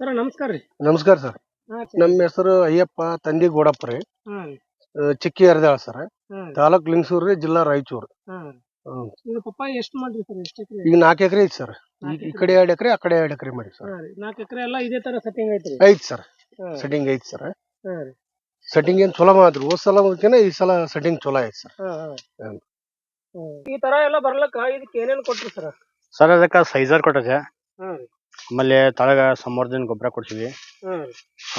Sir ನಮಸ್ಕಾರ ರೀ. ನಮಸ್ಕಾರ ಸರ್. ನಮ್ಮ ಹೆಸರು ಅಯ್ಯಪ್ಪ ತಂದಿ ಗೋಡಪ್ಪ ರೀ ಚಿಕ್ಕಿ ಹರಿದಾಳ ಸರ್. ತಾಲೂಕ್ ಲಿಂಗಸೂರು ರೀ ಜಿಲ್ಲಾ ರಾಯಚೂರು. ಹಾ. ಇದು ಪಪ್ಪಾಯಿ ಎಷ್ಟು ಮಾಡ್ರಿ ಸರ್ ಎಷ್ಟು ಎಕರೆ? ಈಗ ನಾಲ್ಕು ಎಕರೆ ಐತಿ ಸರ್. ಈ ಈ ಕಡೆ ಎರಡು ಎಕರೆ ಆ ಕಡೆ ಎರಡು ಎಕರೆ ಮಾಡಿ ಸರ್. ನಾಲ್ಕು ಎಕರೆ ಎಲ್ಲ ಇದೇ ತರ ಸೆಟ್ಟಿಂಗ್ ಐತ್ರಿ. ಐತಿ ಸರ್. ಸೆಟ್ಟಿಂಗ್ ಐತಿ ಸರ್. ಹಾ ರೀ. ಸೆಟ್ಟಿಂಗ್ ಏನ್ ಚಲೋ ಮಾಡಿದ್ರು ಹೋದ್ ಸಲ ಮುಗಿನ ಈ ಸಲ ಸೆಟ್ಟಿಂಗ್ ಚಲೋ ಐತಿ ಸರ್. ಹಾ ಹಾ. ಹ್ಮ್. ಹ್ಮ್. ಈ ತರ ಎಲ್ಲ ಬರ್ಲಕ್ಕ ಇದಕ್ಕೆ ಏನೇನ್ ಕೊಟ್ರಿ ಸರ್? ಸರ್ ಅದಕ್ಕೆ ಸೈಜರ್ ಕೊಟ್ಟದೆ. ಹಾ ರೀ. ಆಮೇಲೆ ತಳಗ ಸಮರ್ದಿನ ಗೊಬ್ಬರ ಕೊಡ್ತೀವಿ.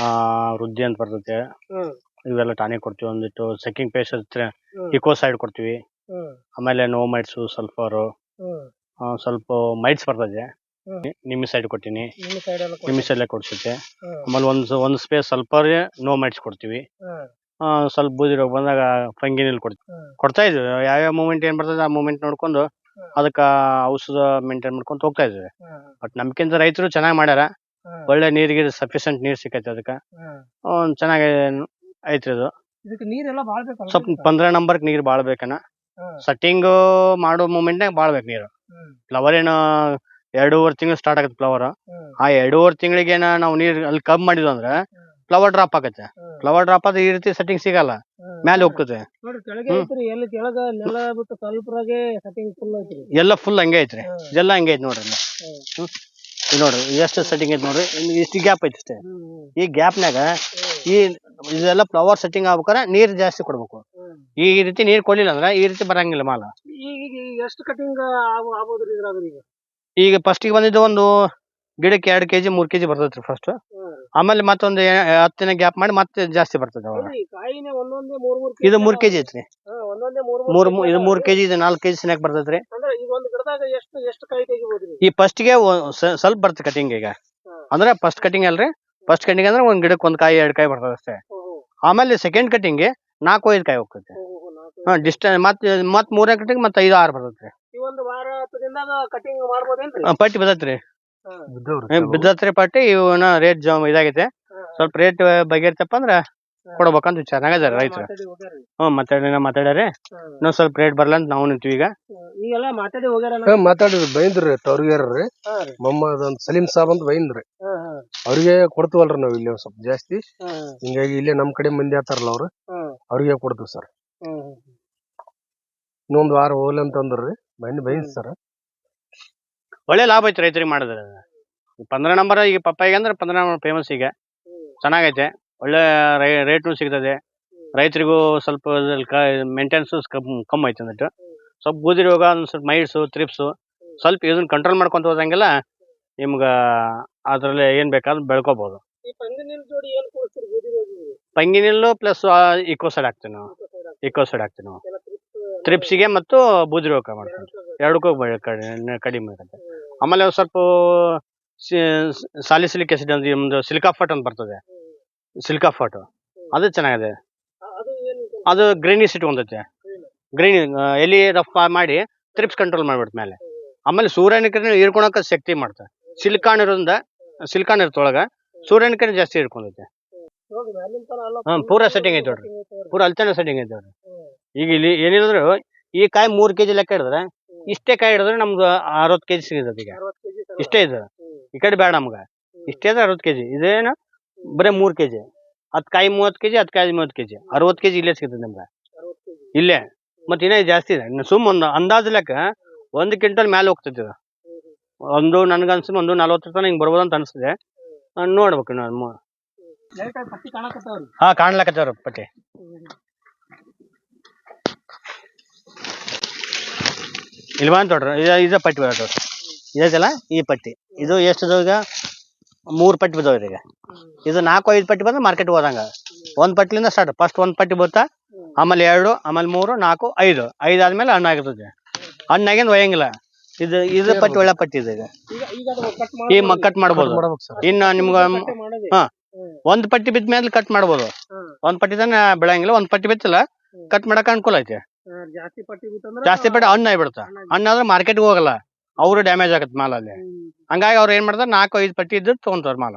ಆ ವೃದ್ಧಿ ಅಂತ ಬರ್ತೈತೆ. ಹ್ಮ್. ಇವೆಲ್ಲ ಟಾನಿಕ್ ಕೊಡ್ತೀವಿ ಒಂದಿಟ್ಟು. ಸೆಕಿಂಗ್ ಪೇಸ್ಟ್ ಇರುತ್ತೆ ಹ್ಮ್. ಇಕೋ ಸೈಡ್ ಕೊಡ್ತೀವಿ. ಹ್ಮ್. ಆಮೇಲೆ ನೋ ಮೈಟ್ಸು ಸಲ್ಫರು ಹ್ಮ್ ಸ್ವಲ್ಪ ಮೈಟ್ಸ್ ಬರ್ತದೆ ಹ್ಮ್. ನಿಮ್ಮಿ ಸೈಡ್ ಕೊಟ್ಟಿನಿ ನಿಮ್ಮ ಸೈಡ್ ಎಲ್ಲ ನಿಮ್ಮಿ ಕೊಡ್ಸುತ್ತೆ ಹ್ಮ್. ಆಮೇಲೆ ಒಂದು ಒಂದು ಸ್ಪೇಸ್ ಸಲ್ಫರ್ ನೋ ಮೈಟ್ಸ್ ಕೊಡ್ತೀವಿ. ಹ್ಮ್. ಆ, ಸ್ವಲ್ಪ ಬೂದಿ ರೋಗ ಬಂದಾಗ ಫಂಗಿನಿಲ್ ಕೊಡ್ತೀವಿ. ಹ್ಮ್. ಕೊಡ್ತಾ ಇದ್ವಿ ಯಾವ್ಯಾವ ಮೂಮೆಂಟ್ ಏನ್ ಬರ್ತದೆ ಆ ಮೂಮೆಂಟ್ ನೋಡ್ಕೊಂಡು. ಅದಕ್ಕ ಔಷಧ ಮೇಂಟೈನ್ ಮಾಡ್ಕೊಂತ ಹೋಗ್ತಾ ಇದ್ವಿ. ಬಟ್ ನಮ್ಕಿಂತ ರೈತರು ಚೆನ್ನಾಗಿ ಮಾಡ್ಯಾರ. ಒಳ್ಳೆ ಒಳ್ಳೆ ಗೀರ್ ಸಫಿಶಿಯಂಟ್ ನೀರ್ ಸಿಕ್ಕೈತೆ ಅದಕ್ಕ. ಒಂದ್ ಚೆನ್ನಾಗಿ ಐತ್ರಿ ಅದು ಇದಕ್ಕೆ ನೀರೆಲ್ಲ ಬಾಳ್ ಬೇಕಲ್ಲ ಸ್ವಲ್ಪ ಪಂದ್ರ ನಂಬರ್ ನೀರ್ ಬಾಳ್ ಬೇಕನ. ಸೆಟ್ಟಿಂಗ್ ಮಾಡೋ ಮೂಮೆಂಟ್ನಾಗ ಬಾಳ್ ಬೇಕು ನೀರು. ಫ್ಲವರ್ ಏನ್ ಎರಡೂವರೆ ತಿಂಗಳು ಸ್ಟಾರ್ಟ್ ಆಗತ್ತೆ ಫ್ಲವರ್ ಆ ಎರಡೂವರೆ ತಿಂಗಳಿಗೆ ನಾವು ನೀರ್ ಅಲ್ಲಿ ಕಮ್ ಮಾಡಿದ್ವಿ ಅಂದ್ರೆ ಫ್ಲವರ್ ಡ್ರಾಪ್ ಆಗತ್ತೆ. ಫ್ಲವರ್ ಡ್ರಾಪ್ ಆದ್ರೆ ಈ ರೀತಿ ಸೆಟ್ಟಿಂಗ್ ಸಿಗಲ್ಲ. ಮ್ಯಾಲೆ ಹೋಗ್ತದೆ ನೋಡ್ರಿ ಕೆಳಗೆ ಹ್ಮ್. ಐತ್ರಿ ಎಲ್ಲಿ ಕೆಳಗ ನೆಲ ಬಿಟ್ಟು ಸ್ವಲ್ಪರಾಗೆ ಸೆಟ್ಟಿಂಗ್ ಫುಲ್ ಐತ್ರಿ ಎಲ್ಲ ಫುಲ್ ಹಂಗೆ ಐತ್ರಿ ಎಲ್ಲ ಇದೆಲ್ಲ ಹಂಗೆ ಐತಿ ನೋಡ್ರಿ ಇಲ್ಲಿ. ಹ್ಮ್. ಹ್ಮ್. ಇಲ್ಲಿ ನೋಡ್ರಿ ಎಷ್ಟು ಸೆಟ್ಟಿಂಗ್ ಐತಿ ನೋಡ್ರಿ ಇಷ್ಟು ಗ್ಯಾಪ್ ಐತಿ ಅಷ್ಟೇ ಹ್ಮ್ ಹ್ಮ್ ಈ ಗ್ಯಾಪ್ನಾಗ. ಈ ಇದೆಲ್ಲ ಫ್ಲವರ್ ಸೆಟ್ಟಿಂಗ್ ಆಗ್ಬೇಕಾದ್ರೆ ನೀರ್ ಜಾಸ್ತಿ ಕೊಡ್ಬೇಕು ಹ್ಮ್. ಈ ರೀತಿ ನೀರ್ ಕೊಡ್ಲಿಲ್ಲ ಅಂದ್ರೆ ಈ ರೀತಿ ಬರಂಗಿಲ್ಲ ಮಾಲ ಈಗ ಈಗ ಎಷ್ಟು ಕಟಿಂಗ್ ಆಗ್ಬೋದ್ರಿ ಇದ್ರಾಗ ಈಗ ಈಗ ಫಸ್ಟ್ಗೆ ಬಂದಿದ್ದು ಒಂದು ಗಿಡಕ್ಕೆ ಎರಡು ಕೆಜಿ ಮೂರ್ ಕೆಜಿ ಬರ್ತೈತ್ರಿ ಫಸ್ಟ್. ಆಮೇಲೆ ಮತ್ತೊಂದು ಹತ್ತಿನ ಹತ್ತು ದಿನ ಗ್ಯಾಪ್ ಮಾಡಿ ಮತ್ತೆ ಜಾಸ್ತಿ ಬರ್ತದೆ ಅವಾಗ. ಕಾಯಿನೇ ಒಂದೊಂದೇ ಮೂರ್ ಮೂರ್ ಇದು ಮೂರ್ ಕೆಜಿ ಐತ್ರಿ. ಒಂದೊಂದೇ ಮೂರ್ ಮೂರ್ ಮೂ- ಇದು. ಮೂರ್ ಕೆಜಿ ಇದು ನಾಲ್ಕು ಕೆಜಿ ಸ್ನ್ಯಾಕ್ ಬರ್ತದ್ರಿ. ಅಂದ್ರೆ ಈಗ ಒಂದು ಗಿಡದಾಗ ಎಷ್ಟು ಎಷ್ಟು ಕಾಯಿ ತೆಗಿಬೋದ್ರಿ? ಈ ಫಸ್ಟ್ಗೆ ಒ- ಸ- ಸ್ವಲ್ಪ ಬರ್ತದೆ ಕಟಿಂಗ್ ಈಗ. ಅಂದ್ರೆ ಫಸ್ಟ್ ಕಟಿಂಗ್ ಅಲ್ರಿ? ಫಸ್ಟ್ ಕಟಿಂಗ್ ಅಂದ್ರೆ ಒಂದ್ ಗಿಡಕ್ಕೆ ಒಂದ್ ಕಾಯಿ ಎರಡ್ ಕಾಯಿ ಬರ್ತದೆ ಅಷ್ಟೇ. ಆಮೇಲೆ ಸೆಕೆಂಡ್ ಕಟಿಂಗ್ ನಾಲ್ಕು ಐದು ಕಾಯಿ ಹೋಗ್ತದೆ. ಹಾ ಡಿಸ್ಟೆನ್ಸ್ ಮತ್ತೆ ಮತ್ ಮೂರನೇ ಕಟಿಂಗ್ ಮತ್ತೆ ಐದು ಆರು ಬರ್ತೈತ್ರಿ ಈ ಒಂದು ವಾರ ಹತ್ತು ದಿನದಾಗ ಕಟಿಂಗ್ ಮಾಡ್ಬೋದೇನ್ರಿ? ಆ, ಪಟ್ಟಿ ಬರ್ತೈತ್ರಿ ಬಿದ್ದತ್ರಿ ಪಟ್ಟಿ ಇವನ ರೇಟ್ ಜಾಮ್ ಇದಾಗೈತೆ. ಸ್ವಲ್ಪ ರೇಟ್ ಬಗೆರ್ತಪ್ಪ ಅಂದ್ರ ಕೊಡ್ಬೇಕಂತ ವಿಚಾರ. ಆಗ್ಯಾರ ರೈತರು. ಹ್ಮ್ ಮಾತಾಡಿ ಮಾತಾಡ್ಯಾರಿ. ಇನ್ನೊಂದ್ ಸ್ವಲ್ಪ ರೇಟ್ ಬರಲ್ಲ ಅಂತ ನಾವು ನಿಂತೀವಿ ಈಗ. ಈಗೆಲ್ಲ ಮಾತಾಡಿ ಹೋಗ್ಯಾರ ಹಾ, ಮಾತಾಡಿದ್ರಿ ಬೈಂದ್ರಿ ತವ್ರಿಗಾರ್ರಿ. ಹಾ ರೀ. ಮೊಹಮ್ಮದ್ ಅಂತ ಸಲೀಂ ಸಾಬ್ ಅಂತ ಬೈಂದ್ರಿ. ಅವ್ರಿಗೆ ಕೊಡ್ತೀವಲ್ರಿ ನಾವ್ ಇಲ್ಲಿ ಒಂದ್ ಸ್ವಲ್ಪ ಜಾಸ್ತಿ. ಹಿಂಗಾಗಿ ಇಲ್ಲೇ ನಮ್ ಕಡೆ ಮಂದಿ ಆತಾರಲ್ಲ ಅವ್ರು. ಅವ್ರಿಗೆ ಕೊಡ್ತೀವಿ ಸರ್. ಇನ್ನೊಂದ್ ವಾರ ಹೋಗ್ಲಿ ಅಂತಂದ್ರಿ. ಬೈಂದ್ ಬೈಂದ್ ಸರ್. ಒಳ್ಳೆ ಲಾಭ ಐತೆ ರೈತರಿಗೆ ಮಾಡಿದ್ರೆ. ಪಂದ್ರ ನಂಬರ್ ಈಗ ಪಪ್ಪಾಯಿಗೆ ಅಂದ್ರೆ ಪಂದ್ರ ನಂಬರ್ ಫೇಮಸ್ ಈಗ. ಚೆನ್ನಾಗೈತೆ. ಒಳ್ಳೆ ರೇಟ್ನು ಸಿಗ್ತದೆ. ರೈತರಿಗೂ ಸ್ವಲ್ಪ ಮೇಂಟೆನೆನ್ಸ್ ಕಮ್ಮಿ ಐತೆ ಅಂದ್ಬಿಟ್ಟು. ಸ್ವಲ್ಪ ಬೂದಿ ರೋಗ ಒಂದ್ ಸ್ವಲ್ಪ ಮೈಡ್ಸು ತ್ರಿಪ್ಸು ಸ್ವಲ್ಪ ಇದನ್ನ ಕಂಟ್ರೋಲ್ ಮಾಡ್ಕೊಂತ ಹೋದಂಗೆಲ್ಲ ನಿಮ್ಗೆ ಅದ್ರಲ್ಲಿ ಏನ್ ಬೇಕಾದ್ರೂ ಬೆಳ್ಕೋಬಹುದು? ಪಂಗಿನಿಲ್ಲು ಪ್ಲಸ್ ಇಕೋಸೈಡ್ ಹಾಕ್ತೀವಿ ನಾವು. ಇಕೋಸೈಡ್ ಹಾಕ್ತೀವಿ ನಾವು. ತ್ರಿಪ್ಸಿಗೆ ಮತ್ತು ಬೂದಿ ರೋಗ ಮಾಡ್ತೀವಿ ಎರಡಕ್ಕೂ ಕಡಿಮೆ ಆಗುತ್ತೆ ಆಮೇಲೆ ಸ್ವಲ್ಪ ಸಾಲಿಸಿಲಿಕ್ ಆಸಿಡ್ ಅಂದ್ರೆ ಒಂದು ಸಿಲಿಕಾಫಟ್ ಅಂತ ಬರ್ತದೆ. ಸಿಲಿಕಾಫಟ್. ಅದು ಚೆನ್ನಾಗಿದೆ. ಅದು ಗ್ರೀನಿಸ್ ಇಟ್ಕೊಂಡೈತೆ ಗ್ರೀನ್ ಎಲ್ಲಿ ರಫ್ ಮಾಡಿ ತ್ರಿಪ್ಸ್ ಕಂಟ್ರೋಲ್ ಮಾಡ್ಬಿಡ್ತ ಮೇಲೆ. ಆಮೇಲೆ ಸೂರ್ಯನ ಕಿರಣ ಹೀರ್ಕೊಳಕ ಶಕ್ತಿ ಮಾಡ್ತಾರೆ ಸಿಲಿಕಾನ್ ಇರೋದ್ರಿಂದ ಸಿಲಿಕಾನ್ ಇರ್ತೊಳಗ ಸೂರ್ಯನ ಕಿರಣ ಜಾಸ್ತಿ ಹಿಡ್ಕೊಂಡೈತೆ ಪೂರ ಸೆಟ್ಟಿಂಗ್ ಐತೆ ನೋಡ್ರಿ. ಪೂರ ಅಲ್ಚನ ಸೆಟ್ಟಿಂಗ್ ಐತೆ ನೋಡ್ರಿ. ಈಗ ಇಲ್ಲಿ ಏನಿದ್ರು ಈ ಕಾಯಿ ಮೂರ್ ಕೆಜಿ ಲೆಕ್ಕ ಹಿಡಿದ್ರೆ ಇಷ್ಟೇ ಕಾಯಿ ಹಿಡಿದ್ರೆ ನಮ್ದು ಅರವತ್ ಕೆಜಿ ಸಿಗುತ್ತೆ ಈಗ. ಅರವತ್ತು. ಇಷ್ಟೇ ಇದು. ಈ ಕಡೆ ಬೇಡ ನಮ್ಗ. ಇಷ್ಟೇ ಇದೆ ಅರವತ್ ಕೆಜಿ. ಇದೇನು? ಬರೀ ಮೂರ್ ಕೆಜಿ. ಹತ್ ಕಾಯಿ ಮೂವತ್ ಕೆಜಿ ಹತ್ ಕಾಯಿ ಮೂವತ್ ಕೆಜಿ. ಅರವತ್ ಕೆಜಿ ಇಲ್ಲೇ ಸಿಗುತ್ತೆ ನಮ್ಗೆ. ಅರವತ್ತು. ಇಲ್ಲೇ. ಮತ್ ಇನ್ನ ಜಾಸ್ತಿ ಇದೆ. ಇನ್ನು ಸುಮ್ ಒಂದು ಅಂದಾಜ್ ಲೆಕ್ಕ ಒಂದ್ ಕ್ವಿಂಟಲ್ ಮೇಲೆ ಹೋಗ್ತೈತಿ ಇದು. ಒಂದು ನನ್ಗನ್ಸ ಒಂದು ನಲ್ವತ್ತು ತನಕ ಹಿಂಗ್ ಬರ್ಬೋದಂತ ಅಂತ ಅನ್ಸ್ತದೆ ನೋಡ್ಬೇಕು ನಾನು. ಹಾ ಕಾಣ್ಲಕತ್ತವ್ರ ಪಟ್ಟಿ. ಇಲ್ಲಿ ಬಂದ್ ನೋಡ್ರಿ ಇದ ಪಟ್ಟಿ ಬರೋದು ಇದೈತಲ್ಲ ಈ ಪಟ್ಟಿ. ಇದು ಎಷ್ಟು ಈಗ? ಮೂರ್ ಪಟ್ಟಿ ಬಿದ್ದಾವ್ರಿ ಈಗ. ಇದು ನಾಲ್ಕು ಐದು ಪಟ್ಟಿ ಬಂದ್ರೆ ಮಾರ್ಕೆಟ್ ಹೋದಂಗ. ಒಂದ್ ಪಟ್ಟಿಲಿಂದ ಸ್ಟಾರ್ಟ್ ಫಸ್ಟ್ ಒಂದ್ ಪಟ್ಟಿ ಬತ್ತಾ ಆಮೇಲೆ ಎರಡು ಆಮೇಲೆ ಮೂರು ನಾಲ್ಕು ಐದು. ಐದು ಆದ್ಮೇಲೆ ಹಣ್ಣಾಗಿರ್ತದೆ ಹಣ್ಣಾಗಿಂದ ಒಯ್ಯಂಗಿಲ್ಲ. ಇದು ಇದು ಪಟ್ಟಿ ಒಳ್ಳೆ ಪಟ್ಟಿ ಇದು ಈಗ. ಈ. ಕಟ್ ಮಾಡ್ಬೋದು. ಇನ್ನ ನಿಮ್ಗ ಹಾ. ಒಂದ್ ಪಟ್ಟಿ ಬಿದ್ದ ಮೇಲೆ ಕಟ್ ಮಾಡ್ಬೋದು. ಒಂದ್ ಪಟ್ಟಿ ತಾನೇ ಬೆಳಂಗಿಲ್ಲ ಒಂದ್ ಪಟ್ಟಿ ಬಿತ್ತಿಲ್ಲ ಕಟ್ ಮಾಡಕ್ ಅನುಕೂಲ ಐತೆ. ಜಾಸ್ತಿ ಪಟ್ಟಿ ಹಣ್ಣ ಜಾಸ್ತಿ ಪಟ್ಟಿ ಹಣ್ಣು ಆಗ್ಬಿಡುತ್ತ? ಹಣ್ಣಾಗಿ- ಹಣ್ಣಾದ್ರೆ ಮಾರ್ಕೆಟ್ಗೆ ಹೋಗಲ್ಲ. ಅವ್ರು ಡ್ಯಾಮೇಜ್ ಆಗುತ್ತೆ ಮಾಲ್ ಅಲ್ಲಿ ಹಂಗಾಗಿ ಅವ್ರು ಏನ್ ಮಾಡ್ತಾರೆ ನಾಲ್ಕು ಐದು ಪಟ್ಟಿ ಇದ್ದು ತಗೊಂತಾರೆ ಮಾಲ.